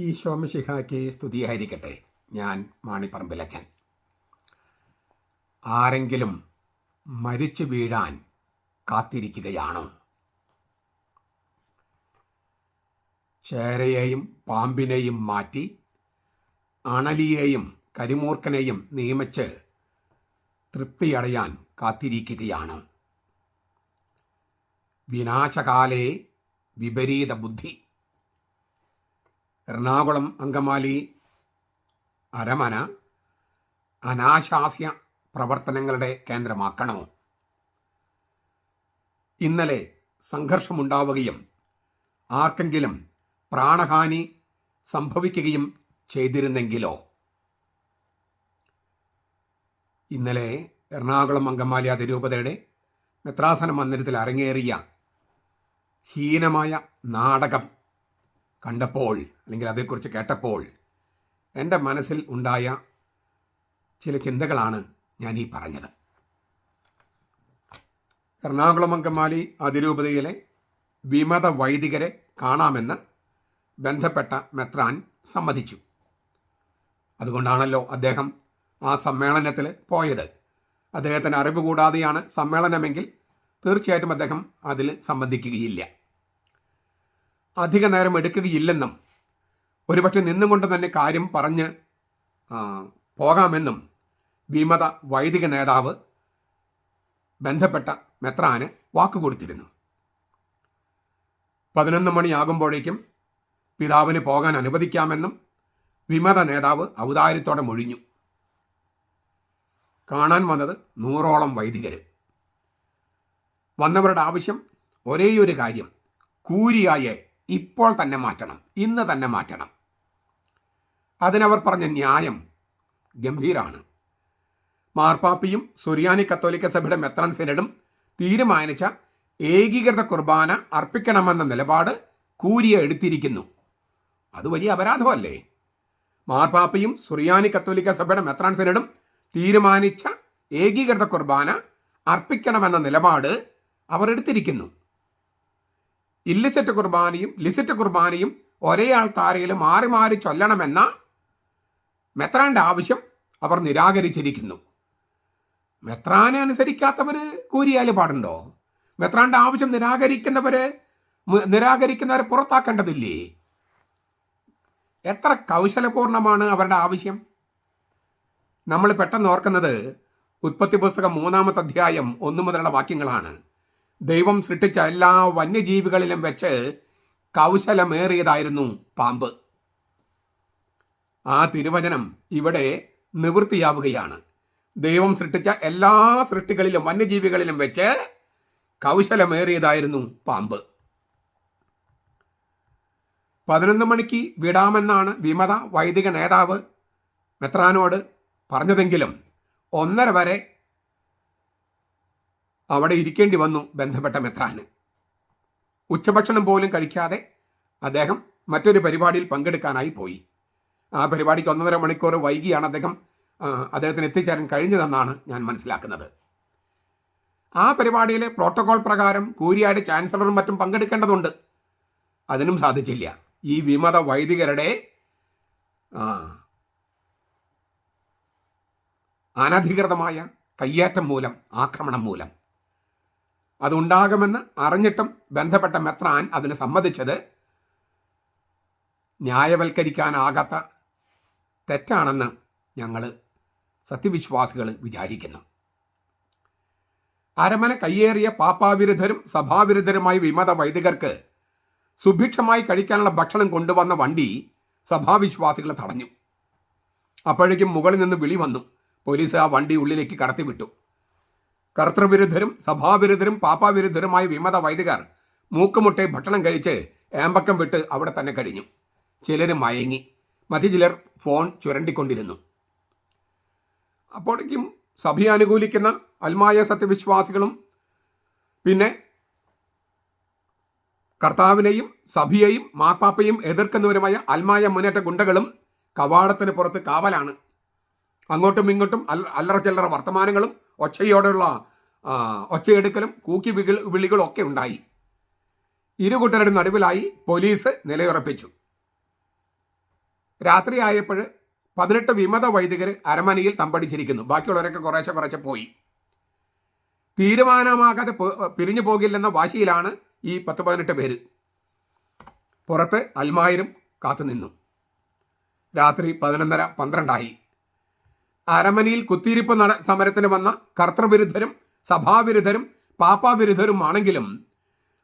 ഈ ശോമശിഹാക്ക് സ്തുതിയായിരിക്കട്ടെ ഞാൻ മാണിപ്പറമ്പിലച്ചൻ ആരെങ്കിലും മരിച്ചു വീഴാൻ കാത്തിരിക്കുകയാണ്? ചേരയെയും പാമ്പിനെയും മാറ്റി അണലിയെയും കരിമൂർക്കനെയും നിയമിച്ച് തൃപ്തിയടയാൻ കാത്തിരിക്കുകയാണ്. വിനാശകാലേ വിപരീത ബുദ്ധി. എറണാകുളം അങ്കമാലി അരമന അനാശാസ്യ പ്രവർത്തനങ്ങളുടെ കേന്ദ്രമാക്കണമോ? ഇന്നലെ സംഘർഷമുണ്ടാവുകയും ആർക്കെങ്കിലും പ്രാണഹാനി സംഭവിക്കുകയും ചെയ്തിരുന്നെങ്കിലോ? ഇന്നലെ എറണാകുളം അങ്കമാലി അതിരൂപതയുടെ മെത്രാസന മന്ദിരത്തിൽ അരങ്ങേറിയ ഹീനമായ നാടകം കണ്ടപ്പോൾ അല്ലെങ്കിൽ അതേക്കുറിച്ച് കേട്ടപ്പോൾ എന്റെ മനസ്സിൽ ഉണ്ടായ ചില ചിന്തകളാണ് ഞാൻ ഈ പറഞ്ഞത്. എറണാകുളം അങ്കമാലി അതിരൂപതയിലെ വിമത വൈദികരെ കാണാമെന്ന് ബന്ധപ്പെട്ട മെത്രാൻ സമ്മതിച്ചു. അതുകൊണ്ടാണല്ലോ അദ്ദേഹം ആ സമ്മേളനത്തിൽ പോയത്. അദ്ദേഹത്തിന് അറിവ് കൂടാതെയാണ് സമ്മേളനമെങ്കിൽ തീർച്ചയായിട്ടും അദ്ദേഹം അതിൽ സംബന്ധിക്കുകയില്ല അധിക നേരം എടുക്കുകയില്ലെന്നും ഒരുപക്ഷെ നിന്നുകൊണ്ട് തന്നെ കാര്യം പറഞ്ഞ് പോകാമെന്നും വിമത വൈദിക നേതാവ് ബന്ധപ്പെട്ട മെത്രാന് വാക്കുകൊടുത്തിരുന്നു പതിനൊന്ന് മണിയാകുമ്പോഴേക്കും പിതാവിന് പോകാൻ അനുവദിക്കാമെന്നും വിമത നേതാവ് ഔദാര്യത്തോടെ മൊഴിഞ്ഞു. കാണാൻ വന്നത് നൂറോളം വൈദികർ വന്നവരുടെ ആവശ്യം ഒരേയൊരു കാര്യം കൂരിയായെ ഇപ്പോൾ തന്നെ മാറ്റണം ഇന്ന് തന്നെ മാറ്റണം. അതിനവർ പറഞ്ഞ ന്യായം ഗംഭീരാണ്. മാർപ്പാപ്പിയും സുറിയാനി കത്തോലിക്ക സഭയുടെ മെത്രാൻ സെനഡും തീരുമാനിച്ച ഏകീകൃത കുർബാന അർപ്പിക്കണമെന്ന നിലപാട് കൂരിയ എടുത്തിരിക്കുന്നു. അത് വലിയ അപരാധമല്ലേ? മാർപ്പാപ്പയും സുറിയാനി കത്തോലിക്ക സഭയുടെ മെത്രാൻ സെനഡും തീരുമാനിച്ച ഏകീകൃത കുർബാന അർപ്പിക്കണമെന്ന നിലപാട് അവർ എടുത്തിരിക്കുന്നു. ഇല്ലിസെറ്റ് കുർബാനയും ലിസിറ്റ് കുർബാനയും ഒരേ ആൾത്താരയിൽ മാറി മാറി ചൊല്ലണമെന്ന മെത്രാന്റെ ആവശ്യം അവർ നിരാകരിച്ചിരിക്കുന്നു. മെത്രാനെ അനുസരിക്കാത്തവർ കൂരിയാൽ പാടുണ്ടോ? മെത്രാന്റെ ആവശ്യം നിരാകരിക്കുന്നവര് നിരാകരിക്കുന്നവരെ പുറത്താക്കേണ്ടതില്ലേ? എത്ര കൗശലപൂർണമാണ് അവരുടെ ആവശ്യം. നമ്മൾ പെട്ടെന്ന് ഓർക്കുന്നത് ഉത്പത്തി പുസ്തകം മൂന്നാമത്തെ അധ്യായം ഒന്നു മുതലുള്ള വാക്യങ്ങളാണ്. ദൈവം സൃഷ്ടിച്ച എല്ലാ വന്യജീവികളിലും വെച്ച് കൗശലമേറിയതായിരുന്നു പാമ്പ്. ആ തിരുവചനം ഇവിടെ നിവൃത്തിയാവുകയാണ്. ദൈവം സൃഷ്ടിച്ച എല്ലാ സൃഷ്ടികളിലും വന്യജീവികളിലും വെച്ച് കൗശലമേറിയതായിരുന്നു പാമ്പ്. പതിനൊന്ന് മണിക്ക് വിടാമെന്നാണ് വിമത വൈദിക നേതാവ് മെത്രാനോട് പറഞ്ഞതെങ്കിലും ഒന്നര വരെ അവിടെ ഇരിക്കേണ്ടി വന്നു ബന്ധപ്പെട്ട മെത്രാന്. ഉച്ചഭക്ഷണം പോലും കഴിക്കാതെ അദ്ദേഹം മറ്റൊരു പരിപാടിയിൽ പങ്കെടുക്കാനായി പോയി. ആ പരിപാടിക്ക് ഒന്നര മണിക്കൂർ വൈകിയാണ് അദ്ദേഹം അദ്ദേഹത്തിന് എത്തിച്ചേരാൻ കഴിഞ്ഞതെന്നാണ് ഞാൻ മനസ്സിലാക്കുന്നത്. ആ പരിപാടിയിൽ പ്രോട്ടോകോൾ പ്രകാരം കൂരിയാട് ചാൻസലറും മറ്റും പങ്കെടുക്കേണ്ടതുണ്ട്. അതിനും സാധിച്ചില്ല. ഈ വിമത വൈദികരുടെ അനധികൃതമായ കയ്യേറ്റം മൂലം ആക്രമണം മൂലം. അതുണ്ടാകുമെന്ന് അറിഞ്ഞിട്ടും ബന്ധപ്പെട്ട മെത്രാൻ അതിന് സമ്മതിച്ചത് ന്യായവൽക്കരിക്കാനാകാത്ത തെറ്റാണെന്ന് ഞങ്ങൾ സത്യവിശ്വാസികൾ വിചാരിക്കുന്നു. അരമന കയ്യേറിയ പാപ്പാവിരുദ്ധരും സഭാവിരുദ്ധരുമായ വിമത വൈദികർക്ക് സുഭിക്ഷമായി കഴിക്കാനുള്ള ഭക്ഷണം കൊണ്ടുവന്ന വണ്ടി സഭാവിശ്വാസികളെ തടഞ്ഞു. അപ്പോഴേക്കും മുകളിൽ നിന്ന് വിളി വന്നു. പോലീസ് ആ വണ്ടി ഉള്ളിലേക്ക് കടത്തിവിട്ടു. കർത്തൃവിരുദ്ധരും സഭാവിരുദ്ധരും പാപ്പാവിരുദ്ധരുമായ വിമത വൈദികർ മൂക്കുമുട്ടെ ഭക്ഷണം കഴിച്ച് ഏമ്പക്കം വിട്ട് അവിടെ തന്നെ കഴിഞ്ഞു. ചിലർ മയങ്ങി. മറ്റു ചിലർ ഫോൺ ചുരണ്ടിക്കൊണ്ടിരുന്നു. അപ്പോഴേക്കും സഭയെ അനുകൂലിക്കുന്ന അൽമായ സത്യവിശ്വാസികളും പിന്നെ കർത്താവിനെയും സഭയെയും മാർപ്പാപ്പയും എതിർക്കുന്നവരുമായ അൽമായ മുന്നേറ്റ ഗുണ്ടകളും കവാടത്തിന് പുറത്ത് കാവലാണ്. അങ്ങോട്ടും ഇങ്ങോട്ടും അല്ല അല്ലറ ചില്ലറ വർത്തമാനങ്ങളും ഒച്ചയോടെയുള്ള ഒച്ചയെടുക്കലും കൂക്കി വികൾ വിളികളും ഒക്കെ ഉണ്ടായി. ഇരു കൂട്ടരുടെ നടുവിലായി പോലീസ് നിലയുറപ്പിച്ചു. രാത്രിയായപ്പോൾ പതിനെട്ട് വിമത വൈദികർ അരമനയിൽ തമ്പടിച്ചിരിക്കുന്നു. ബാക്കിയുള്ളവരൊക്കെ കുറേശ്ശെ കുറേശ്ശെ പോയി. തീരുമാനമാകാതെ പിരിഞ്ഞു പോകില്ലെന്ന വാശിയിലാണ് ഈ പത്ത് പതിനെട്ട് പേര്. പുറത്ത് അൽമായരും കാത്തുനിന്നു രാത്രി പതിനൊന്നര പന്ത്രണ്ടായി. അരമനയിൽ കുത്തിയിരിപ്പ് നട സമരത്തിന് വന്ന കർത്തൃവിരുദ്ധരും സഭാവിരുദ്ധരും പാപ്പാവിരുദ്ധരും ആണെങ്കിലും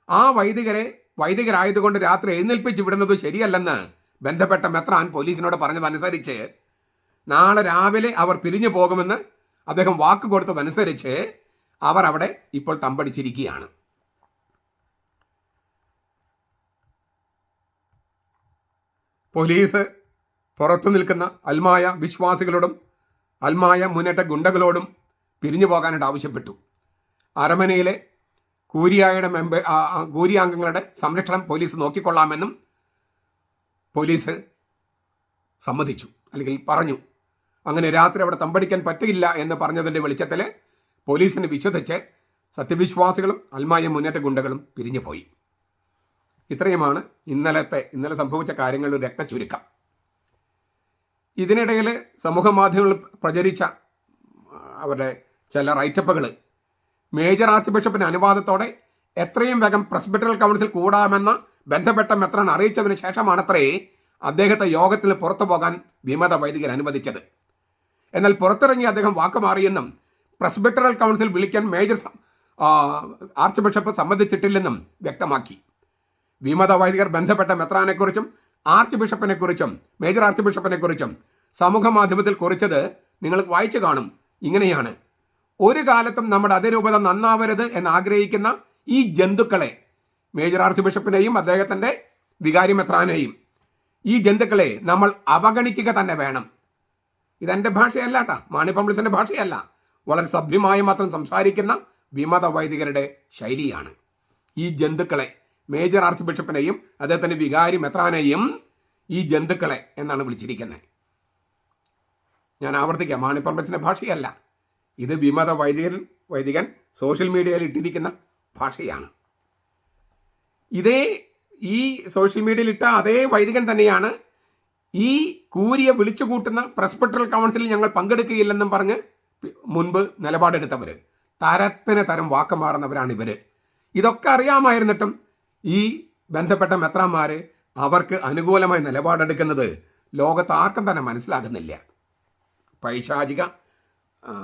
ആ വൈദികരെ വൈദികരായതുകൊണ്ട് രാത്രി എഴുന്നേൽപ്പിച്ച് വിടുന്നത് ശരിയല്ലെന്ന് ബന്ധപ്പെട്ട മെത്രാൻ പോലീസിനോട് പറഞ്ഞതനുസരിച്ച് നാളെ രാവിലെ അവർ പിരിഞ്ഞു പോകുമെന്ന് അദ്ദേഹം വാക്ക് കൊടുത്തതനുസരിച്ച് അവർ അവിടെ ഇപ്പോൾ തമ്പടിച്ചിരിക്കുകയാണ്. പോലീസ് പുറത്തു നിൽക്കുന്ന അൽമായ വിശ്വാസികളോടും അൽമായ മുന്നേറ്റ ഗുണ്ടകളോടും പിരിഞ്ഞു പോകാനായിട്ട് ആവശ്യപ്പെട്ടു. അരമനയിലെ കൂരിയായുടെ മെമ്പർ കൂരിയാംഗങ്ങളുടെ സംരക്ഷണം പോലീസ് നോക്കിക്കൊള്ളാമെന്നും പോലീസ് സമ്മതിച്ചു അല്ലെങ്കിൽ പറഞ്ഞു. അങ്ങനെ രാത്രി അവിടെ തമ്പടിക്കാൻ പറ്റില്ല എന്ന് പറഞ്ഞതിന്റെ വെളിച്ചത്തിൽ പോലീസിനെ വിശ്വസിച്ച് സത്യവിശ്വാസികളും അൽമായ മുന്നേറ്റ ഗുണ്ടകളും പിരിഞ്ഞു പോയി. ഇത്രയുമാണ് ഇന്നലത്തെ ഇന്നലെ സംഭവിച്ച കാര്യങ്ങളുടെ രക്തചുരുക്കം ഇതിനിടയിൽ സമൂഹ മാധ്യമങ്ങളിൽ പ്രചരിച്ച അവരുടെ ചില റൈറ്റപ്പുകൾ മേജർ ആർച്ച് ബിഷപ്പിന്റെ അനുവാദത്തോടെ എത്രയും വേഗം പ്രസ്ബിറ്ററൽ കൗൺസിൽ കൂടാമെന്ന ബന്ധപ്പെട്ട മെത്രാൻ അറിയിച്ചതിന് ശേഷമാണത്രേ അദ്ദേഹത്തെ യോഗത്തിൽ പുറത്തു പോകാൻ വിമത വൈദികൻ അനുവദിച്ചത്. എന്നാൽ പുറത്തിറങ്ങി അദ്ദേഹം വാക്ക് മാറിയെന്നും പ്രസ്ബിറ്ററൽ കൗൺസിൽ വിളിക്കാൻ മേജർ ആർച്ച് ബിഷപ്പ് സമ്മതിച്ചിട്ടില്ലെന്നും വ്യക്തമാക്കി. വിമത വൈദികർ ബന്ധപ്പെട്ട മെത്രാനെക്കുറിച്ചും ആർച്ച് ബിഷപ്പിനെക്കുറിച്ചും മേജർ ആർച്ച് ബിഷപ്പിനെക്കുറിച്ചും സമൂഹ മാധ്യമത്തിൽ കുറിച്ചത് നിങ്ങൾ വായിച്ചു കാണും. ഇങ്ങനെയാണ്. ഒരു കാലത്തും നമ്മുടെ അതിരൂപത നന്നാവരുത് എന്ന് ആഗ്രഹിക്കുന്ന ഈ ജന്തുക്കളെ മേജർ ആർച്ച് ബിഷപ്പിനെയും അദ്ദേഹത്തിന്റെ വികാരി മെത്രാനെയും. ഈ ജന്തുക്കളെ നമ്മൾ അവഗണിക്കുക തന്നെ വേണം. ഇതെന്റെ ഭാഷയല്ല കേട്ടാ മാണി പബ്ലിസിന്റെ ഭാഷയല്ല. വളരെ സഭ്യമായി മാത്രം സംസാരിക്കുന്ന വിമത വൈദികരുടെ ശൈലിയാണ്. ഈ ജന്തുക്കളെ മേജർ ആർച്ച് ബിഷപ്പിനെയും അദ്ദേഹത്തിന്റെ വികാരി മെത്രാനെയും ഈ ജന്തുക്കളെ എന്നാണ് വിളിച്ചിരിക്കുന്നത്. ഞാൻ ആവർത്തിക്കാം. മാണി പബ്ലിസിന്റെ ഭാഷയല്ല. ഇത് വിമത വൈദികൻ വൈദികൻ സോഷ്യൽ മീഡിയയിൽ ഇട്ടിരിക്കുന്ന ഭാഷയാണ്. ഇതേ ഈ സോഷ്യൽ മീഡിയയിൽ ഇട്ട അതേ വൈദികൻ തന്നെയാണ് ഈ കൂരിയെ വിളിച്ചു കൂട്ടുന്ന പ്രസ്പെക്ടറൽ കൗൺസിലിൽ ഞങ്ങൾ പങ്കെടുക്കുകയില്ലെന്നും പറഞ്ഞ് മുൻപ് നിലപാടെടുത്തവർ തരത്തിന് തരം വാക്ക് മാറുന്നവരാണ് ഇവർ ഇതൊക്കെ അറിയാമായിരുന്നിട്ടും ഈ ബന്ധപ്പെട്ട മെത്രാന്മാർ അവർക്ക് അനുകൂലമായി നിലപാടെടുക്കുന്നത് ലോകത്ത് ആർക്കും തന്നെ മനസ്സിലാകുന്നില്ല. പൈശാചിക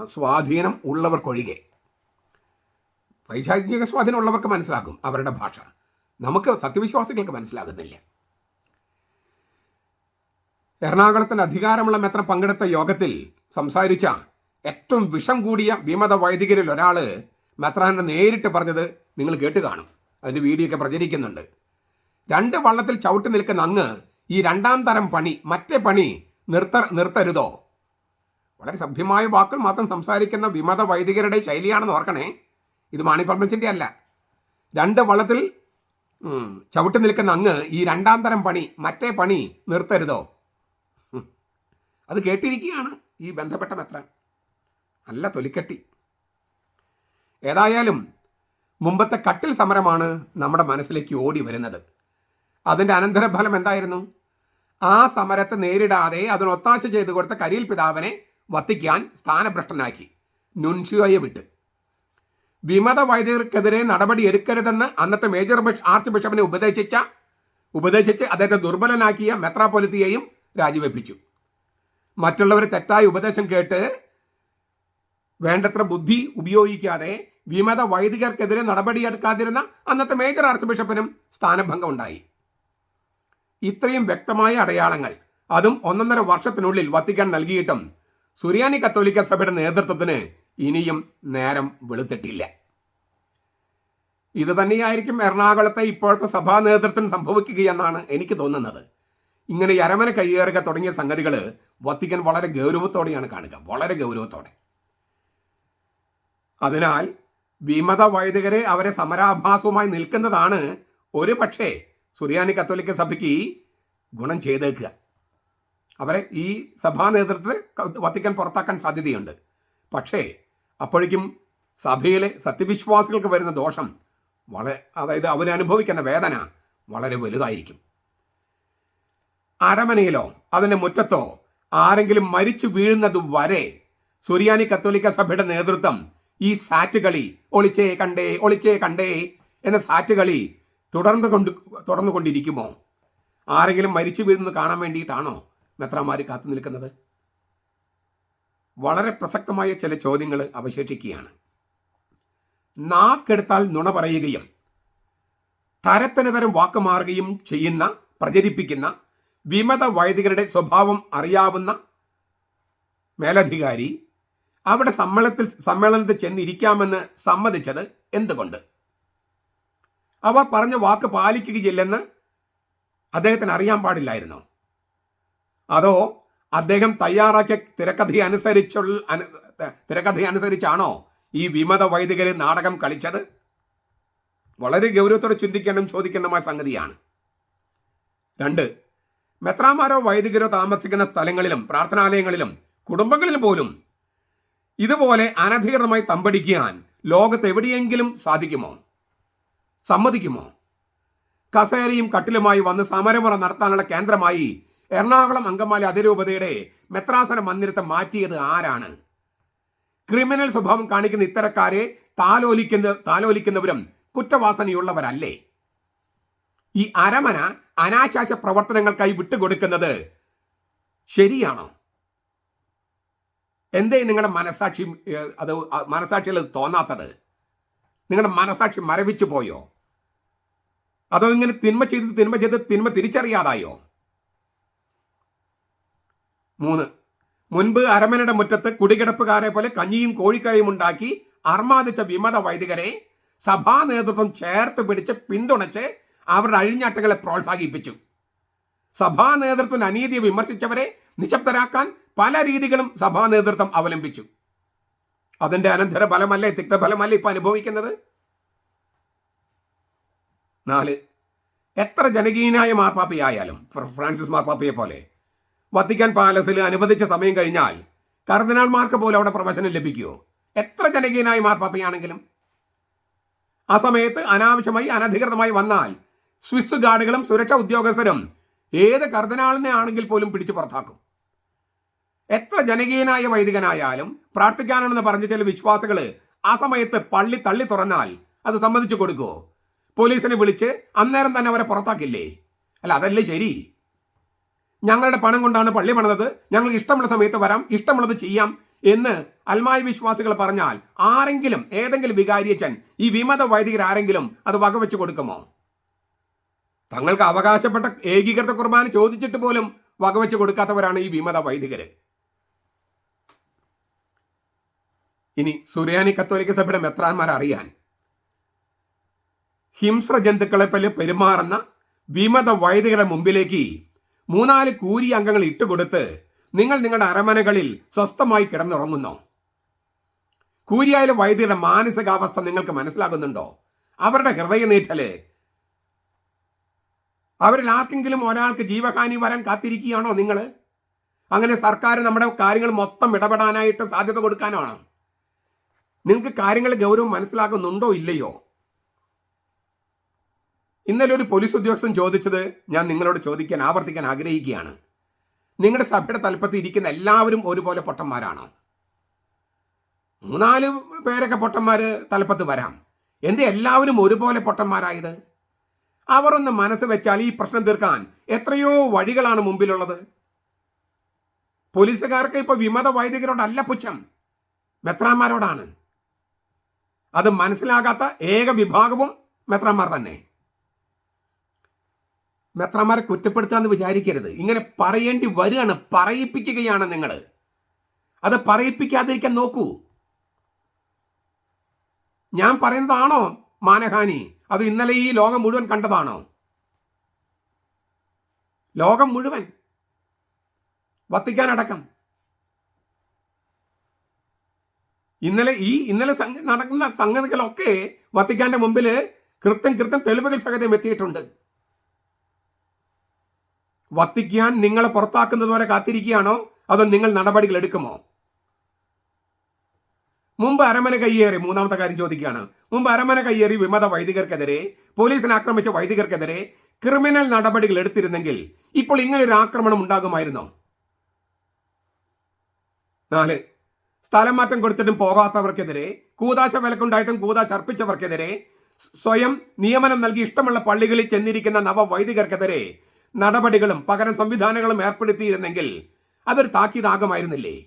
സ്വാധീനം ഉള്ളവർക്കൊഴികെ. പൈശാചിക സ്വാധീനം ഉള്ളവർക്ക് മനസ്സിലാകും അവരുടെ ഭാഷ. നമുക്ക് സത്യവിശ്വാസികൾക്ക് മനസ്സിലാകുന്നില്ല. എറണാകുളത്തിന് അധികാരമുള്ള മെത്ര പങ്കെടുത്ത യോഗത്തിൽ സംസാരിച്ച ഏറ്റവും വിഷം കൂടിയ വിമത വൈദികരിൽ ഒരാൾ മെത്രാനെ നേരിട്ട് പറഞ്ഞത് നിങ്ങൾ കേട്ട് കാണും. അതിന്റെ വീഡിയോ ഒക്കെ പ്രചരിക്കുന്നുണ്ട്. രണ്ട് വള്ളത്തിൽ ചവിട്ടി നിൽക്കുന്ന അങ്ങ് ഈ രണ്ടാം തരം പണി മറ്റേ പണി നിർത്ത നിർത്തരുതോ? വളരെ സഭ്യമായ വാക്കുകൾ മാത്രം സംസാരിക്കുന്ന വിമത വൈദികരുടെ ശൈലിയാണെന്ന് ഓർക്കണേ. ഇത് മാണി പബ്ലിസിന്റെ അല്ല രണ്ട് വള്ളത്തിൽ ചവിട്ടി നിൽക്കുന്ന അങ്ങ് ഈ രണ്ടാം തരം പണി മറ്റേ പണി നിർത്തരുതോ? അത് കേട്ടിരിക്കുകയാണ് ഈ ബന്ധപ്പെട്ട മെത്രാൻ. നല്ല തൊലിക്കെട്ടി. ഏതായാലും മുമ്പത്തെ കട്ടിൽ സമരമാണ് നമ്മുടെ മനസ്സിലേക്ക് ഓടി വരുന്നത്. അതിന്റെ അനന്തരഫലം എന്തായിരുന്നു? ആ സമരത്തെ നേരിടാതെ അതിനൊത്താശ ചെയ്തു കൊടുത്ത കരിയിൽ പിതാവിനെ വത്തിക്കാൻ സ്ഥാനഭ്രഷ്ടനാക്കി. നുൻഷിയോയെ വിട്ട്. വിമത വൈദികർക്കെതിരെ നടപടി എടുക്കരുതെന്ന് അന്നത്തെ മേജർ ബിഷ് ആർച്ച് ബിഷപ്പിനെ ഉപദേശിച്ച ഉപദേശിച്ച് അദ്ദേഹത്തെ ദുർബലനാക്കിയ മെത്രാപൊലിത്തിയെയും രാജിവെപ്പിച്ചു. മറ്റുള്ളവർ തെറ്റായ ഉപദേശം കേട്ട് വേണ്ടത്ര ബുദ്ധി ഉപയോഗിക്കാതെ വിമത വൈദികർക്കെതിരെ നടപടി എടുക്കാതിരുന്ന അന്നത്തെ മേജർ ആർച്ച് ബിഷപ്പിനും സ്ഥാനഭംഗം ഉണ്ടായി ഇത്രയും വ്യക്തമായ അടയാളങ്ങൾ അതും ഒന്നൊന്നര വർഷത്തിനുള്ളിൽ വത്തിക്കാൻ നൽകിയിട്ടും സുറിയാനി കത്തോലിക്ക സഭയുടെ നേതൃത്വത്തിന് ഇനിയും നേരം വെളുത്തിട്ടില്ല. ഇത് തന്നെയായിരിക്കും എറണാകുളത്തെ ഇപ്പോഴത്തെ സഭാ നേതൃത്വം സംഭവിക്കുകയെന്നാണ് എനിക്ക് തോന്നുന്നത്. ഇങ്ങനെ അരമന കയ്യേറുക തുടങ്ങിയ സംഗതികൾ വത്തിക്കൻ വളരെ ഗൗരവത്തോടെയാണ് കാണുക വളരെ ഗൗരവത്തോടെ. അതിനാൽ വിമത വൈദികരെ അവരെ സമരാഭാസവുമായി നിൽക്കുന്നതാണ് ഒരു പക്ഷേ സുറിയാനി കത്തോലിക്ക സഭയ്ക്ക് ഗുണം ചെയ്തേക്കുക. അവരെ ഈ സഭാ നേതൃത്വത്തെ വത്തിക്കാൻ പുറത്താക്കാൻ സാധ്യതയുണ്ട്. പക്ഷേ അപ്പോഴേക്കും സഭയിലെ സത്യവിശ്വാസികൾക്ക് വരുന്ന ദോഷം വളരെ അതായത് അവരനുഭവിക്കുന്ന വേദന വളരെ വലുതായിരിക്കും. അരമനയിലോ അതിന്റെ മുറ്റത്തോ ആരെങ്കിലും മരിച്ചു വീഴുന്നത് വരെ സുറിയാനി കത്തോലിക്ക സഭയുടെ നേതൃത്വം ഈ സാറ്റ് കളി ഒളിച്ചേ കണ്ടേ ഒളിച്ചേ കണ്ടേ എന്ന സാറ്റ് കളി തുടർന്നു കൊണ്ട് തുടർന്നു കൊണ്ടിരിക്കുമോ? ആരെങ്കിലും മരിച്ചു വീഴുന്നത് കാണാൻ വേണ്ടിയിട്ടാണോ മെത്രാമാർ കാത്തു നിൽക്കുന്നത്? വളരെ പ്രസക്തമായ ചില ചോദ്യങ്ങൾ അവശേഷിക്കുകയാണ്. നാക്കെടുത്താൽ നുണ പറയുകയും തരത്തിന് തരം വാക്ക് മാറുകയും ചെയ്യുന്ന പ്രചരിപ്പിക്കുന്ന വിമത വൈദികരുടെ സ്വഭാവം അറിയാവുന്ന മേലധികാരി അവിടെ സമ്മേളനത്തിൽ സമ്മേളനത്തിൽ ചെന്നിരിക്കാമെന്ന് സമ്മതിച്ചത് എന്തുകൊണ്ട്? അവർ പറഞ്ഞ വാക്ക് പാലിക്കുകയില്ലെന്ന് അദ്ദേഹത്തിന് അറിയാൻ പാടില്ലായിരുന്നോ? അതോ അദ്ദേഹം തയ്യാറാക്കിയ തിരക്കഥ അനുസരിച്ചുള്ള അനു- തിരക്കഥ അനുസരിച്ചാണോ ഈ വിമത വൈദികര് നാടകം കളിച്ചത്? വളരെ ഗൗരവത്തോടെ ചിന്തിക്കേണ്ടും ചോദിക്കേണ്ടമായ സംഗതിയാണ്. രണ്ട് മെത്രാമാരോ വൈദികരോ താമസിക്കുന്ന സ്ഥലങ്ങളിലും പ്രാർത്ഥനാലയങ്ങളിലും കുടുംബങ്ങളിൽ പോലും ഇതുപോലെ അനധികൃതമായി തമ്പടിക്കാൻ ലോകത്ത് എവിടെയെങ്കിലും സാധിക്കുമോ? സമ്മതിക്കുമോ? കസേരയും കട്ടിലുമായി വന്ന് സമരമുറ നടത്താനുള്ള കേന്ദ്രമായി എറണാകുളം അങ്കമാലി അതിരൂപതയുടെ മെത്രാസന മന്ദിരത്തെ മാറ്റിയത് ആരാണ്? ക്രിമിനൽ സ്വഭാവം കാണിക്കുന്ന ഇത്തരക്കാരെ താലോലിക്കുന്ന താലോലിക്കുന്നവരും കുറ്റവാസനയുള്ളവരല്ലേ? ഈ അരമന അനാശാസ പ്രവർത്തനങ്ങൾക്കായി വിട്ടുകൊടുക്കുന്നത് ശരിയാണോ? എന്തേ നിങ്ങളുടെ മനസാക്ഷി അത് മനസാക്ഷിയിൽ തോന്നാത്തത്? നിങ്ങളുടെ മനസാക്ഷി മരവിച്ചു പോയോ? അതോ ഇങ്ങനെ തിന്മ ചെയ്ത് തിന്മ ചെയ്ത് തിന്മ തിരിച്ചറിയാതായോ? മൂന്ന്. മുൻപ് അരമനയുടെ മുറ്റത്ത് കുടികിടപ്പുകാരെ പോലെ കഞ്ഞിയും കോഴിക്കറിയും ഉണ്ടാക്കി അർമാദിച്ച വിമത വൈദികരെ സഭാ നേതൃത്വം ചേർത്ത് പിടിച്ച് പിന്തുണച്ച് അവരുടെ അഴിഞ്ഞാട്ടങ്ങളെ പ്രോത്സാഹിപ്പിച്ചു. സഭാ നേതൃത്വത്തിന് അനീതിയെ വിമർശിച്ചവരെ നിശബ്ദരാക്കാൻ പല രീതികളും സഭാ നേതൃത്വം അവലംബിച്ചു. അതിന്റെ അനന്തര ഫലമല്ലേ തിക്തഫലമല്ലേ ഇപ്പൊ അനുഭവിക്കുന്നത്? നാല്. എത്ര ജനകീയനായ മാർപ്പാപ്പയായാലും ഫ്രാൻസിസ് മാർപ്പാപ്പയെ പോലെ വത്തിക്കാൻ പാലസിൽ അനുവദിച്ച സമയം കഴിഞ്ഞാൽ കർദിനാൾമാർക്ക് പോലും അവിടെ പ്രവേശനം ലഭിക്കുമോ എത്ര ജനകീയനായ മാർപ്പാപ്പയാണെങ്കിലും ആ സമയത്ത് അനാവശ്യമായി അനധികൃതമായി വന്നാൽ സ്വിസ് ഗാർഡുകളും സുരക്ഷാ ഉദ്യോഗസ്ഥരും ഏത് കർദിനാളിനെ ആണെങ്കിൽ പോലും പിടിച്ചു പുറത്താക്കും. എത്ര ജനകീയനായ വൈദികനായാലും പ്രാർത്ഥിക്കാനാണെന്ന് പറഞ്ഞ ചില വിശ്വാസികൾ ആ സമയത്ത് പള്ളി തള്ളി തുറന്നാൽ അത് സമ്മതിച്ചു കൊടുക്കുമോ പോലീസിനെ വിളിച്ച് അന്നേരം തന്നെ അവരെ പുറത്താക്കില്ലേ? അല്ല അതല്ലേ ശരി? ഞങ്ങളുടെ പണം കൊണ്ടാണ് പള്ളി പണിതത്. ഞങ്ങൾ ഇഷ്ടമുള്ള സമയത്ത് വരാം ഇഷ്ടമുള്ളത് ചെയ്യാം എന്ന് അൽമായ വിശ്വാസികൾ പറഞ്ഞാൽ ആരെങ്കിലും ഏതെങ്കിലും വികാരിയച്ചൻ ഈ വിമത വൈദികർ ആരെങ്കിലും അത് വകവെച്ച് കൊടുക്കുമോ? തങ്ങൾക്ക് അവകാശപ്പെട്ട ഏകീകൃത കുർബാന ചോദിച്ചിട്ട് പോലും വകവെച്ച് കൊടുക്കാത്തവരാണ് ഈ വിമത വൈദികർ ഇനി സുറിയാനി കത്തോലിക്ക സഭയുടെ മെത്രാന്മാർ അറിയാൻ. ഹിംസ്ര ജന്തുക്കളെ പോലെ പെരുമാറുന്ന വിമത വൈദികരുടെ മുമ്പിലേക്ക് മൂന്നാൽ കൂരി അംഗങ്ങൾ ഇട്ടുകൊടുത്ത് നിങ്ങൾ നിങ്ങളുടെ അരമനകളിൽ സ്വസ്ഥമായി കിടന്നുറങ്ങുന്നു. കൂരിയായാലും വൈദ്യരുടെ മാനസികാവസ്ഥ നിങ്ങൾക്ക് മനസ്സിലാകുന്നുണ്ടോ? അവരുടെ ഹൃദയനീറ്റൽ. അവരിൽ ആർക്കെങ്കിലും ഒരാൾക്ക് ജീവഹാനി വരാൻ കാത്തിരിക്കുകയാണോ നിങ്ങൾ അങ്ങനെ സർക്കാർ നമ്മുടെ കാര്യങ്ങൾ മൊത്തം ഇടപെടാനായിട്ട് സാധ്യത കൊടുക്കാനാണ്? നിങ്ങൾക്ക് കാര്യങ്ങൾ ഗൗരവം മനസ്സിലാക്കുന്നുണ്ടോ ഇല്ലയോ? ഇന്നലെ ഒരു പോലീസ് ഉദ്യോഗസ്ഥൻ ചോദിച്ചത് ഞാൻ നിങ്ങളോട് ചോദിക്കാൻ ആവർത്തിക്കാൻ ആഗ്രഹിക്കുകയാണ്. നിങ്ങളുടെ സഭയുടെ തലപ്പത്ത് ഇരിക്കുന്ന എല്ലാവരും ഒരുപോലെ പൊട്ടന്മാരാണോ. മൂന്നാൽ പേരൊക്കെ പൊട്ടന്മാർ തലപ്പത്ത് വരാം. എന്ത് എല്ലാവരും ഒരുപോലെ പൊട്ടന്മാരായത്? അവർ ഒന്ന് മനസ്സ് വെച്ചാൽ ഈ പ്രശ്നം തീർക്കാൻ എത്രയോ വഴികളാണ് മുമ്പിലുള്ളത്. പോലീസുകാർക്ക് ഇപ്പൊ വിമത വൈദികരോടല്ല പുച്ഛം. മെത്രാന്മാരോടാണ്. അത് മനസ്സിലാകാത്ത ഏക വിഭാഗവും മെത്രാന്മാർ തന്നെ. മെത്രാന്മാരെ കുറ്റപ്പെടുത്താന്ന് വിചാരിക്കരുത്. ഇങ്ങനെ പറയേണ്ടി വരികയാണ് പറയിപ്പിക്കുകയാണ് നിങ്ങൾ അത് പറയിപ്പിക്കാതിരിക്കാൻ നോക്കൂ. ഞാൻ പറയുന്നതാണോ മാനഹാനി? അത് ഇന്നലെ ഈ ലോകം മുഴുവൻ കണ്ടതാണോ? ലോകം മുഴുവൻ. വത്തിക്കാനടക്കം. ഇന്നലെ ഈ ഇന്നലെ നടക്കുന്ന സംഗതികളൊക്കെ വത്തിക്കാന്റെ മുമ്പിൽ കൃത്യം കൃത്യം തെളിവുകൾ സഹിതം എത്തിയിട്ടുണ്ട്. വത്തിക്കാൻ നിങ്ങളെ പുറത്താക്കുന്നതുവരെ കാത്തിരിക്കുകയാണോ? അതോ നിങ്ങൾ നടപടികൾ എടുക്കുമോ? മുമ്പ് അരമന കയ്യേറി മൂന്നാമത്തെ കാര്യം ചോദിക്കുകയാണ്. മുമ്പ് അരമന കയ്യേറി വിമത വൈദികർക്കെതിരെ പോലീസിനെ ആക്രമിച്ച വൈദികർക്കെതിരെ ക്രിമിനൽ നടപടികൾ എടുത്തിരുന്നെങ്കിൽ ഇപ്പോൾ ഇങ്ങനെ ഒരു ആക്രമണം ഉണ്ടാകുമായിരുന്നോ? നാല് സ്ഥലം മാറ്റം കൊടുത്തിട്ടും പോകാത്തവർക്കെതിരെ കൂതാശ വിലക്കുണ്ടായിട്ടും കൂതാശ അർപ്പിച്ചവർക്കെതിരെ സ്വയം നിയമനം നൽകി ഇഷ്ടമുള്ള പള്ളികളിൽ ചെന്നിരിക്കുന്ന നവവൈദികർക്കെതിരെ നടപടികളും പകരം സംവിധാനങ്ങളും ഏർപ്പെടുത്തിയിരുന്നെങ്കിൽ അതൊരു താക്കീതാകമായിരുന്നില്ലേ?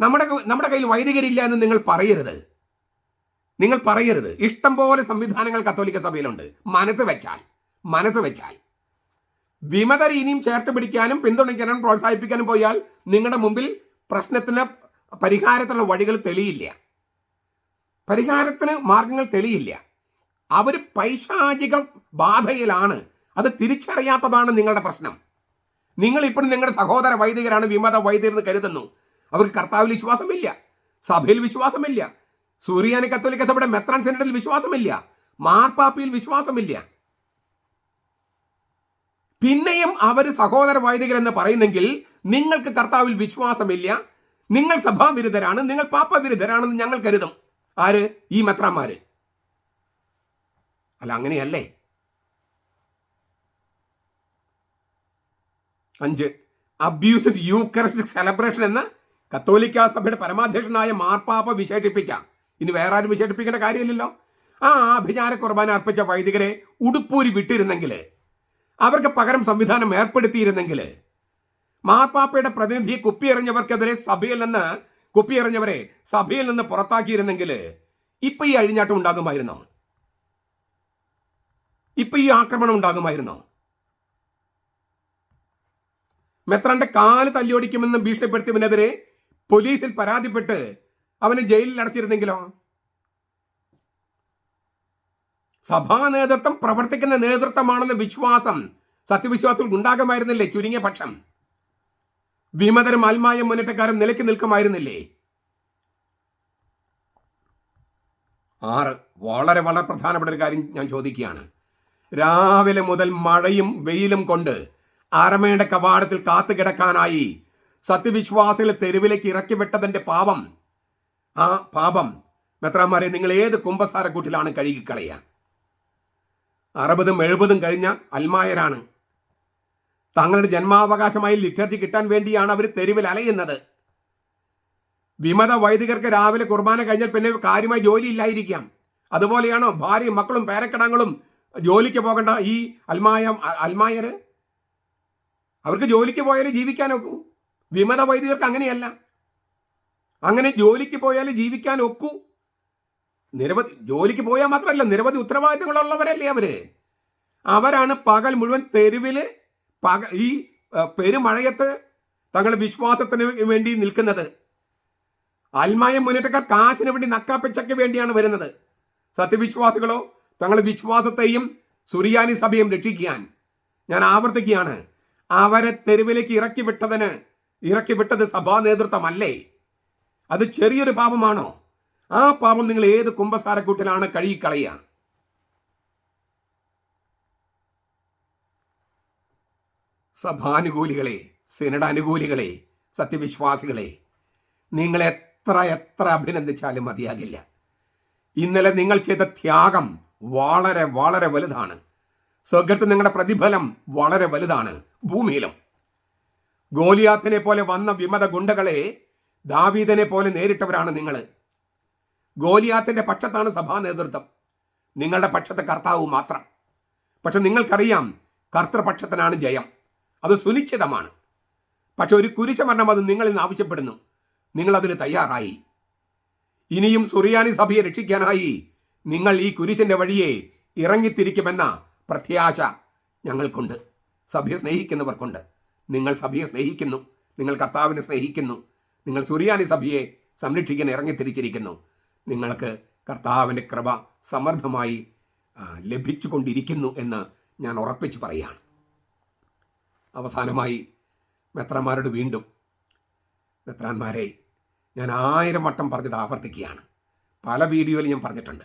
നമ്മുടെ നമ്മുടെ കയ്യിൽ വൈദികരില്ല എന്ന് നിങ്ങൾ പറയരുത്. നിങ്ങൾ പറയരുത്. ഇഷ്ടം പോലെ സംവിധാനങ്ങൾ കത്തോലിക്ക സഭയിലുണ്ട്. മനസ്സ് വെച്ചാൽ മനസ്സ് വെച്ചാൽ. വിമതരെ ഇനിയും ചേർത്ത് പിടിക്കാനും പിന്തുണയ്ക്കാനും പ്രോത്സാഹിപ്പിക്കാനും പോയാൽ നിങ്ങളുടെ മുമ്പിൽ പ്രശ്നത്തിന് പരിഹാരത്തിനുള്ള വഴികൾ തെളിയില്ല. പരിഹാരത്തിന് മാർഗങ്ങൾ തെളിയില്ല. അവർ പൈശാചിക ബാധയിലാണ് അത് തിരിച്ചറിയാത്തതാണ് നിങ്ങളുടെ പ്രശ്നം. നിങ്ങൾ ഇപ്പോഴും നിങ്ങളുടെ സഹോദര വൈദികരാണ് വിമത വൈദികരെന്ന് കരുതുന്നു. അവർക്ക് കർത്താവിൽ വിശ്വാസമില്ല. സഭയിൽ വിശ്വാസമില്ല. സൂര്യാനി കത്തോലിക്ക സഭയുടെ മെത്രാൻ സെനറ്റിൽ വിശ്വാസമില്ല. മാർപ്പാപ്പിയിൽ വിശ്വാസമില്ല. പിന്നെയും അവർ സഹോദര വൈദികരെന്ന് പറയുന്നെങ്കിൽ നിങ്ങൾക്ക് കർത്താവിൽ വിശ്വാസമില്ല. നിങ്ങൾ സഭാവിരുദ്ധരാണ്. നിങ്ങൾ പാപ്പവിരുദ്ധരാണെന്ന് ഞങ്ങൾ കരുതും. ആര്? ഈ മെത്രാന്മാര്. അല്ല അങ്ങനെയല്ലേ? അഞ്ച്. അബ്യൂസീവ് യൂക്കറിസ്റ്റിക് സെലിബ്രേഷൻ എന്ന് കത്തോലിക്ക സഭയുടെ പരമാധ്യക്ഷനായ മാർപ്പാപ്പ വിശേഷിപ്പിച്ച. ഇനി വേറെ ആരും വിശേഷിപ്പിക്കേണ്ട കാര്യമില്ലല്ലോ. ആ അഭിചാര കുർബാന അർപ്പിച്ച വൈദികരെ ഉടുപ്പൂരി വിട്ടിരുന്നെങ്കിൽ അവർക്ക് പകരം സംവിധാനം ഏർപ്പെടുത്തിയിരുന്നെങ്കിൽ മാർപ്പാപ്പയുടെ പ്രതിനിധിയെ കുപ്പിയെറിഞ്ഞവർക്കെതിരെ സഭയിൽ നിന്ന് കുപ്പിയെറിഞ്ഞവരെ സഭയിൽ നിന്ന് പുറത്താക്കിയിരുന്നെങ്കിൽ ഇപ്പൊ ഈ അഴിഞ്ഞാട്ടം ഉണ്ടാകുമായിരുന്നോ? ഇപ്പൊ ഈ ആക്രമണം ഉണ്ടാകുമായിരുന്നോ? മെത്രാന്റെ കാൽ തല്ലിയോടിക്കുമെന്ന് ഭീഷണിപ്പെടുത്തിയവനെതിരെ പോലീസിൽ പരാതിപ്പെട്ട് അവനെ ജയിലിൽ അടച്ചിരുന്നെങ്കിലോ? സഭാ നേതൃത്വം പ്രവർത്തിക്കുന്ന നേതൃത്വമാണെന്ന വിശ്വാസം സത്യവിശ്വാസത്തിൽ ഉണ്ടാകുമായിരുന്നില്ലേ? ചുരുങ്ങിയ പക്ഷം. വിമതരും ആത്മായ മുന്നേറ്റക്കാരും നിലയ്ക്ക് നിൽക്കുമായിരുന്നില്ലേ? ആറ്. വളരെ വളരെ പ്രധാനപ്പെട്ട ഒരു കാര്യം ഞാൻ ചോദിക്കുകയാണ്. രാവിലെ മുതൽ മഴയും വെയിലും കൊണ്ട് അരമയുടെ കവാടത്തിൽ കാത്തു കിടക്കാനായി സത്യവിശ്വാസികളെ തെരുവിലേക്ക് ഇറക്കി വിട്ടതിന്റെ പാപം. ആ പാപം മെത്രാന്മാരെ നിങ്ങൾ ഏത് കുംഭസാരക്കൂട്ടിലാണ് കഴുകിക്കളയുക? അറുപതും എഴുപതും കഴിഞ്ഞ അൽമായരാണ്. തങ്ങളുടെ ജന്മാവകാശമായി ലിറ്റർജി കിട്ടാൻ വേണ്ടിയാണ് അവർ തെരുവിൽ അലയുന്നത്. വിമത വൈദികർക്ക് രാവിലെ കുർബാന കഴിഞ്ഞാൽ പിന്നെ കാര്യമായി ജോലി ഇല്ലായിരിക്കാം അതുപോലെയാണോ ഭാര്യയും മക്കളും പേരക്കിടങ്ങളും ജോലിക്ക് പോകേണ്ട ഈ അൽമായ അൽമായര്? അവർക്ക് ജോലിക്ക് പോയാലേ ജീവിക്കാൻ ഒക്കൂ. വിമത വൈദികർക്ക് അങ്ങനെയല്ല. അങ്ങനെ ജോലിക്ക് പോയാലേ ജീവിക്കാൻ ഒക്കൂ. നിരവധി ജോലിക്ക് പോയാൽ മാത്രമല്ല നിരവധി ഉത്തരവാദിത്തങ്ങളുള്ളവരല്ലേ അവർ? അവരാണ് പകൽ മുഴുവൻ തെരുവിൽ പക ഈ പെരുമഴയത്ത് തങ്ങളുടെ വിശ്വാസത്തിന് വേണ്ടി നിൽക്കുന്നത്. അൽമായ മുന്നേറ്റക്കാർ കാശിന് വേണ്ടി നക്കാപ്പിച്ചയ്ക്ക് വേണ്ടിയാണ് വരുന്നത്. സത്യവിശ്വാസികളോ തങ്ങളുടെ വിശ്വാസത്തെയും സുറിയാനി സഭയും രക്ഷിക്കാൻ ഞാൻ ആവർത്തിക്കുകയാണ്. അവരെ തെരുവിലേക്ക് ഇറക്കി വിട്ടതിന് ഇറക്കി വിട്ടത് സഭാ നേതൃത്വമല്ലേ? അത് ചെറിയൊരു പാപമാണോ? ആ പാപം നിങ്ങൾ ഏത് കുംഭസാരക്കൂട്ടിലാണ് കഴുകിക്കളയുക? സഭാനുകൂലികളെ സിനഡ് അനുകൂലികളെ സത്യവിശ്വാസികളെ നിങ്ങൾ എത്ര എത്ര അഭിനന്ദിച്ചാലും മതിയാകില്ല. ഇന്നലെ നിങ്ങൾ ചെയ്ത ത്യാഗം വളരെ വളരെ വലുതാണ്. സ്വർഗത്ത് നിങ്ങളുടെ പ്രതിഫലം വളരെ വലുതാണ് ഭൂമിയിലും. ഗോലിയാത്തിനെ പോലെ വന്ന വിമത ഗുണ്ടകളെ ദാവീദനെ പോലെ നേരിട്ടവരാണ് നിങ്ങൾ ഗോലിയാത്തിന്റെ പക്ഷത്താണ് സഭാ നേതൃത്വം. നിങ്ങളുടെ പക്ഷത്തെ കർത്താവ് മാത്രം. പക്ഷെ നിങ്ങൾക്കറിയാം കർത്തൃപക്ഷത്തിനാണ് ജയം. അത് സുനിശ്ചിതമാണ്. പക്ഷെ ഒരു കുരിശമരണം അത് നിങ്ങളിൽ നിന്ന് ആവശ്യപ്പെടുന്നു. നിങ്ങൾ അതിന് തയ്യാറായി. ഇനിയും സുറിയാനി സഭയെ രക്ഷിക്കാനായി നിങ്ങൾ ഈ കുരിശിന്റെ വഴിയെ ഇറങ്ങിത്തിരിക്കുമെന്ന പ്രത്യാശ ഞങ്ങൾക്കുണ്ട്. സഭയെ സ്നേഹിക്കുന്നവർക്കുണ്ട്. നിങ്ങൾ സഭയെ സ്നേഹിക്കുന്നു. നിങ്ങൾ കർത്താവിനെ സ്നേഹിക്കുന്നു. നിങ്ങൾ സുറിയാനി സഭയെ സംരക്ഷിക്കാൻ ഇറങ്ങിത്തിരിച്ചിരിക്കുന്നു നിങ്ങൾക്ക് കർത്താവിന്റെ കൃപ സമർത്ഥമായി ലഭിച്ചു ലഭിച്ചുകൊണ്ടിരിക്കുന്നു എന്ന് ഞാൻ ഉറപ്പിച്ച് പറയുകയാണ്. അവസാനമായി മെത്രാന്മാരോട് വീണ്ടും മെത്രാന്മാരെ ഞാൻ ആയിരം വട്ടം പറഞ്ഞത് ആവർത്തിക്കുകയാണ്. പല വീഡിയോയിൽ ഞാൻ പറഞ്ഞിട്ടുണ്ട്.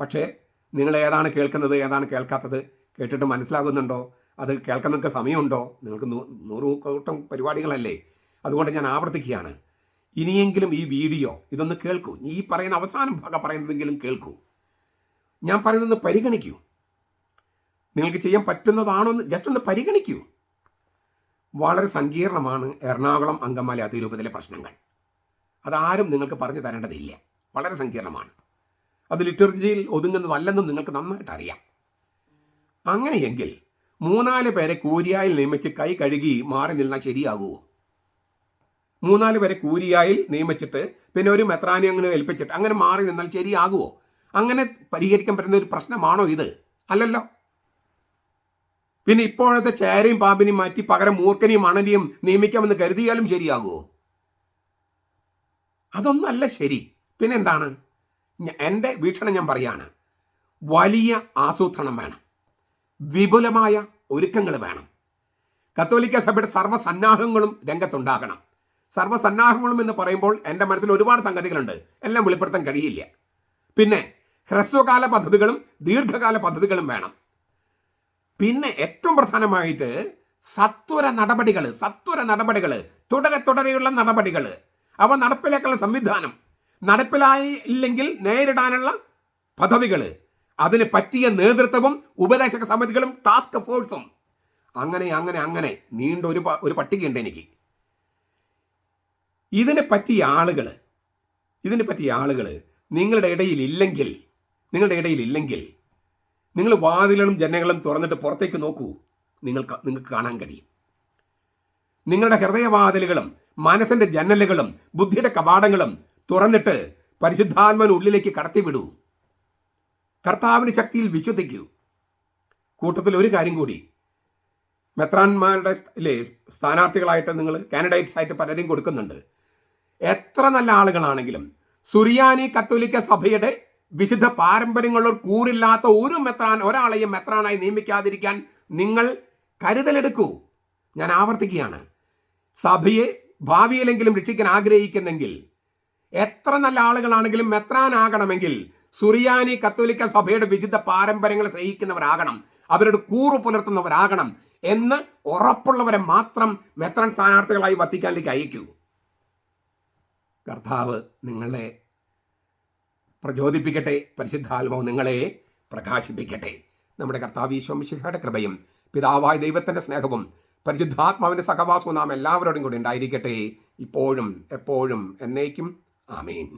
പക്ഷേ നിങ്ങൾ ഏതാണ് കേൾക്കുന്നത് ഏതാണ് കേൾക്കാത്തത് കേട്ടിട്ട് മനസ്സിലാകുന്നുണ്ടോ? അത് കേൾക്കാൻ നിങ്ങൾക്ക് സമയമുണ്ടോ? നിങ്ങൾക്ക് നൂറ് കൂട്ടം പരിപാടികളല്ലേ? അതുകൊണ്ട് ഞാൻ ആവർത്തിക്കുകയാണ്. ഇനിയെങ്കിലും ഈ വീഡിയോ ഇതൊന്ന് കേൾക്കൂ. ഈ പറയുന്ന അവസാനം ഭാഗം പറയുന്നതെങ്കിലും കേൾക്കൂ. ഞാൻ പറയുന്നത് പരിഗണിക്കൂ. നിങ്ങൾക്ക് ചെയ്യാൻ പറ്റുന്നതാണോ എന്ന് ജസ്റ്റ് ഒന്ന് പരിഗണിക്കൂ. വളരെ സങ്കീർണമാണ് എറണാകുളം അങ്കമാലി അതിരൂപത്തിലെ പ്രശ്നങ്ങൾ. അതാരും നിങ്ങൾക്ക് പറഞ്ഞു തരേണ്ടതില്ല. വളരെ സങ്കീർണമാണ്. അത് ലിറ്റർജിയിൽ ഒതുങ്ങുന്നതല്ലെന്നും നിങ്ങൾക്ക് നന്നായിട്ട് അറിയാം. അങ്ങനെയെങ്കിൽ മൂന്നാൽ പേരെ കൂരിയായിൽ നിയമിച്ച് കൈ കഴുകി മാറി നിന്നാൽ ശരിയാകുമോ മൂന്നാൽ പേരെ കൂരിയായിൽ നിയമിച്ചിട്ട് പിന്നെ ഒരു മെത്രാനെ അങ്ങനെ ഏൽപ്പിച്ചിട്ട് അങ്ങനെ മാറി നിന്നാൽ ശരിയാകുമോ അങ്ങനെ പരിഹരിക്കാൻ പറ്റുന്ന ഒരു പ്രശ്നമാണോ ഇത്? അല്ലല്ലോ. പിന്നെ ഇപ്പോഴത്തെ ചേരയും പാമ്പിനെയും മാറ്റി പകരം മൂർഖനെയും അണലിയും നിയമിക്കാമെന്ന് കരുതിയാലും ശരിയാകുമോ അതൊന്നല്ല ശരി. പിന്നെന്താണ്? എന്റെ വീക്ഷണം ഞാൻ പറയാണ്. വലിയ ആസൂത്രണം വേണം. വിപുലമായ ഒരുക്കങ്ങൾ വേണം. കത്തോലിക്ക സഭയുടെ സർവസന്നാഹങ്ങളും രംഗത്തുണ്ടാകണം. സർവസന്നാഹങ്ങളും എന്ന് പറയുമ്പോൾ എന്റെ മനസ്സിൽ ഒരുപാട് സംഗതികളുണ്ട്. എല്ലാം വെളിപ്പെടുത്താൻ കഴിയില്ല. പിന്നെ ഹ്രസ്വകാല പദ്ധതികളും ദീർഘകാല പദ്ധതികളും വേണം. പിന്നെ ഏറ്റവും പ്രധാനമായിട്ട് സത്വര നടപടികൾ സത്വര നടപടികൾ തുടരെ തുടരെയുള്ള നടപടികൾ അവ നടപ്പിലാക്കാനുള്ള സംവിധാനം. നടപ്പിലായി ഇല്ലെങ്കിൽ നേരിടാനുള്ള പദ്ധതികൾ അതിന് പറ്റിയ നേതൃത്വവും ഉപദേശക സമിതികളും ടാസ്ക് ഫോഴ്സും അങ്ങനെ അങ്ങനെ അങ്ങനെ നീണ്ട ഒരു ഒരു പട്ടികയുണ്ട് എനിക്ക്. ഇതിനെ പറ്റിയ ആളുകൾ ഇതിനെ പറ്റിയ ആളുകൾ നിങ്ങളുടെ ഇടയിൽ ഇല്ലെങ്കിൽ നിങ്ങളുടെ ഇടയിൽ ഇല്ലെങ്കിൽ നിങ്ങൾ വാതിലുകളും ജനങ്ങളും തുറന്നിട്ട് പുറത്തേക്ക് നോക്കൂ. നിങ്ങൾക്ക് നിങ്ങൾക്ക് കാണാൻ കഴിയും. നിങ്ങളുടെ ഹൃദയവാതിലുകളും മനസ്സിന്റെ ജനലുകളും ബുദ്ധിയുടെ കവാടങ്ങളും തുറന്നിട്ട് പരിശുദ്ധാത്മൻ ഉള്ളിലേക്ക് കടത്തിവിടൂ. കർത്താവിന് ശക്തിയിൽ വിശ്വസിക്കൂ. കൂട്ടത്തിൽ ഒരു കാര്യം കൂടി. മെത്രാന്മാരുടെ ഇല്ലേ സ്ഥാനാർത്ഥികളായിട്ട് നിങ്ങൾ കാൻഡിഡേറ്റ്സ് ആയിട്ട് പലരും കൊടുക്കുന്നുണ്ട്. എത്ര നല്ല ആളുകളാണെങ്കിലും സുറിയാനി കത്തോലിക്ക സഭയുടെ വിശുദ്ധ പാരമ്പര്യങ്ങളുള്ള കൂറില്ലാത്ത ഒരു മെത്രാൻ ഒരാളെയും മെത്രാനായി നിയമിക്കാതിരിക്കാൻ നിങ്ങൾ കരുതലെടുക്കൂ. ഞാൻ ആവർത്തിക്കുകയാണ്. സഭയെ ഭാവിയിലെങ്കിലും രക്ഷിക്കാൻ ആഗ്രഹിക്കുന്നെങ്കിൽ എത്ര നല്ല ആളുകളാണെങ്കിലും മെത്രാനാകണമെങ്കിൽ സുറിയാനി കത്തോലിക്ക സഭയുടെ വിചിത പാരമ്പര്യങ്ങൾ സ്നേഹിക്കുന്നവരാകണം അവരുടെ കൂറു പുലർത്തുന്നവരാകണം എന്ന് ഉറപ്പുള്ളവരെ മാത്രം മെത്രാൻ സ്ഥാനാർത്ഥികളായി വത്തിക്കാനിലേക്ക് അയക്കൂ. കർത്താവ് നിങ്ങളെ പ്രചോദിപ്പിക്കട്ടെ പരിശുദ്ധാത്മാവ് നിങ്ങളെ പ്രകാശിപ്പിക്കട്ടെ. നമ്മുടെ കർത്താവ് ഈശോമിശിഹയുടെ കൃപയും പിതാവായ ദൈവത്തിന്റെ സ്നേഹവും പരിശുദ്ധാത്മാവിന്റെ സഹവാസവും നാം എല്ലാവരോടും കൂടി ഉണ്ടായിരിക്കട്ടെ. ഇപ്പോഴും എപ്പോഴും എന്നേക്കും ആമേൻ